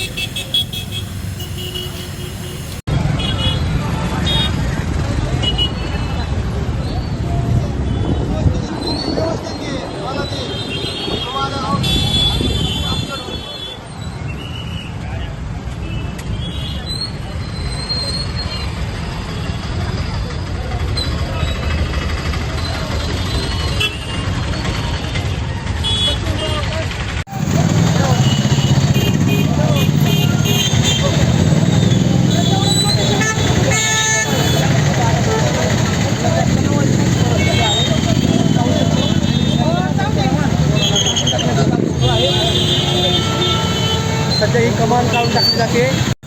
Ha ha ha ha! सध्या ही कमान काढून टाकली जाते.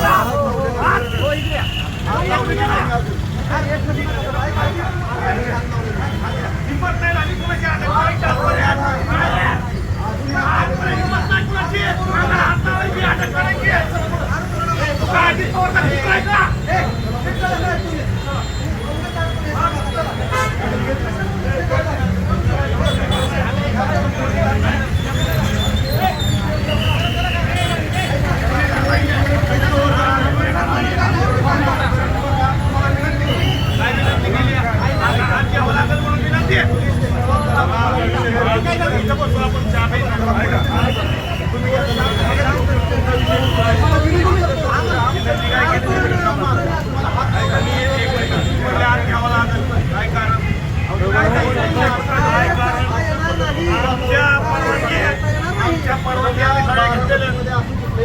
हो, इकडे या. एक मिनिट या. एक मिनिट. हिंमत नाही झाली कुणाची अटक करायची आजवर या. आजवर हिंमत नाही कुणाची. अंगाला हात लावायची, अटक करायची. काय आधी तोड टाकली काय का? हात घ्यावा लागेल म्हणून विनंती आहे. इथं बसू आपण चहा प्यायला. हात घ्यावा लागेल. काय कारण? काय कारण? आमच्या परवानगी आमच्या परवानगी आम्ही सगळ्या घेतलेल्या.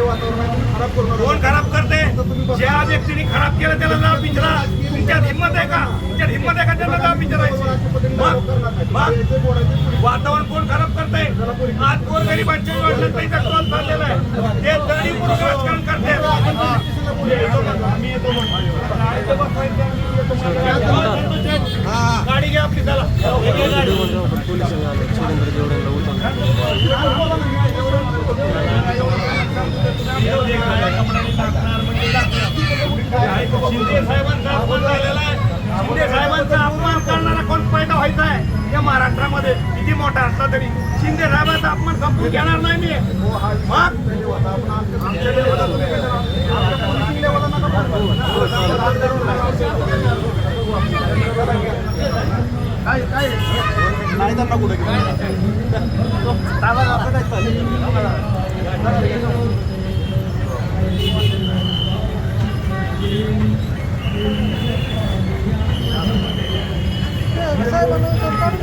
कोण खराब करते? ज्या व्यक्तीने खराब केलं त्याला नाव पिंजरा. तुमच्यात हिंमत आहे का? तुमच्यात हिंमत आहे का त्याला नाव विचारायचं मग वातावरण कोण खराब करते आज कोण गरिबांच्या योजना त्यांचा कॉल चाललेला आहे. ते दडीपूर्वक राजकारण करते गाडी घ्या आपली त्याला शिंदे साहेबांचा अपमान झालेला आहे. शिंदे साहेबांचा अपमान करणारा महाराष्ट्रामध्ये किती मोठा असला तरी. शिंदे साहेबांचा अपमान संपून घेणार नाही मी. काय काय नाही त्यांना कुठे त्याला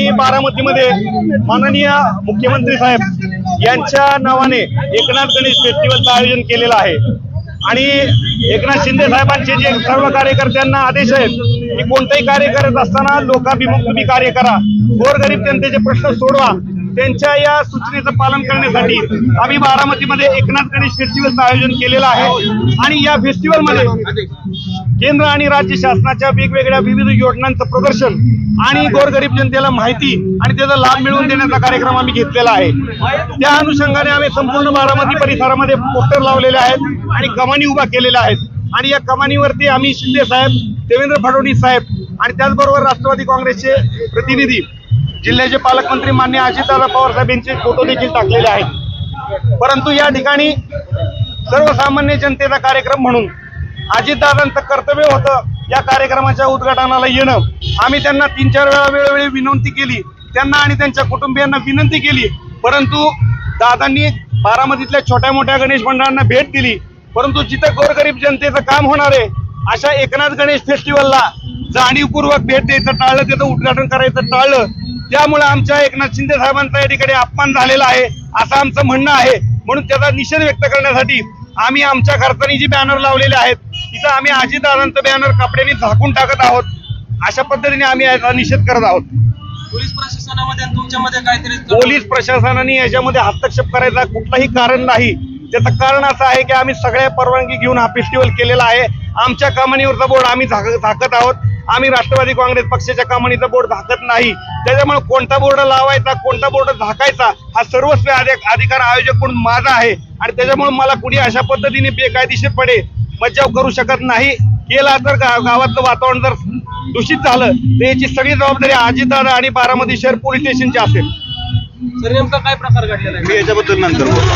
मी बारामतीमध्ये माननीय मुख्यमंत्री साहेब यांच्या नावाने एकनाथ गणेश फेस्टिवलचं आयोजन केलेलं आहे. आणि एकनाथ शिंदे साहेबांचे जे सर्व कार्यकर्त्यांना आदेश आहेत की कोणतंही कार्य करत असताना लोकाभिमुख तुम्ही कार्य करा. गोरगरीब जनतेचे प्रश्न सोडवा. त्यांच्या या सूचनेचं पालन करण्यासाठी आम्ही बारामतीमध्ये एकनाथ गणेश फेस्टिवलचं आयोजन केलेलं आहे. आणि या फेस्टिवलमध्ये केंद्र आणि राज्य शासनाच्या वेगवेगळ्या विविध योजनांचं प्रदर्शन आणि गोरगरीब जनतेला माहिती आणि त्याचा लाभ मिळवून देण्याचा कार्यक्रम आम्ही घेतलेला आहे. त्या अनुषंगाने आम्ही संपूर्ण बारामती परिसरामध्ये पोस्टर लावलेले आहेत आणि कमानी उभा केलेल्या आहेत. आणि या कमानीवरती आम्ही शिंदे साहेब देवेंद्र फडणवीस साहेब आणि त्याचबरोबर राष्ट्रवादी काँग्रेसचे प्रतिनिधी जिल्ह्याचे पालकमंत्री मान्य अजितदादा पवार साहेब यांचे फोटो देखील टाकलेले आहेत. परंतु या ठिकाणी सर्वसामान्य जनतेचा कार्यक्रम म्हणून अजितदादांचं कर्तव्य होतं या कार्यक्रमाच्या उद्घाटनाला येणं. आम्ही त्यांना तीन चार वेळा वेळोवेळी विनंती केली. त्यांना आणि त्यांच्या कुटुंबियांना विनंती केली. परंतु दादांनी बारामतीतल्या छोट्या मोठ्या गणेश मंडळांना भेट दिली. परंतु जिथं गोरगरीब जनतेचं काम होणार आहे अशा एकनाथ गणेश फेस्टिवलला जाणीवपूर्वक भेट द्यायचं टाळलं त्याचं उद्घाटन करायचं टाळलं. त्यामुळे आमच्या एकनाथ शिंदे साहेबांचा या ठिकाणी अपमान झालेला आहे असं आमचं म्हणणं आहे. म्हणून त्याचा निषेध व्यक्त करण्यासाठी आम्ही आमच्या खर्चानी जी बॅनर लावलेले आहेत तिथं आम्ही अजितदादांचं बॅनर कपड्यांनी झाकून टाकत आहोत. अशा पद्धतीने आम्ही याचा निषेध करत आहोत. पोलीस प्रशासनामध्ये आणि तुमच्यामध्ये काहीतरी पोलीस प्रशासनाने याच्यामध्ये हस्तक्षेप करायचा कुठलंही कारण नाही. त्याचं कारण असं आहे की आम्ही सगळ्या परवानगी घेऊन हा फेस्टिवल केलेला आहे. आमच्या कमानीवरचा बोर्ड आम्ही झाक झाकत आहोत. आम्ही राष्ट्रवादी काँग्रेस पक्षाच्या कमानीचा बोर्ड झाकत नाही. त्याच्यामुळे कोणता बोर्ड लावायचा कोणता बोर्ड झाकायचा हा सर्वस्व अधिक- अधिकार आयोजक म्हणून माझा आहे. आणि त्याच्यामुळे मला कुणी अशा पद्धतीने बेकायदेशीरपणे मज्जाव करू शकत नाही. केला तर गावातलं वातावरण जर दूषित झालं तर याची सगळी जबाबदारी अजितदादा आणि बारामती शहर पोलीस स्टेशनची असेल. सर नेमका काय प्रकार घडलेला आहे? मी याच्याबद्दल नंतर बोलतो.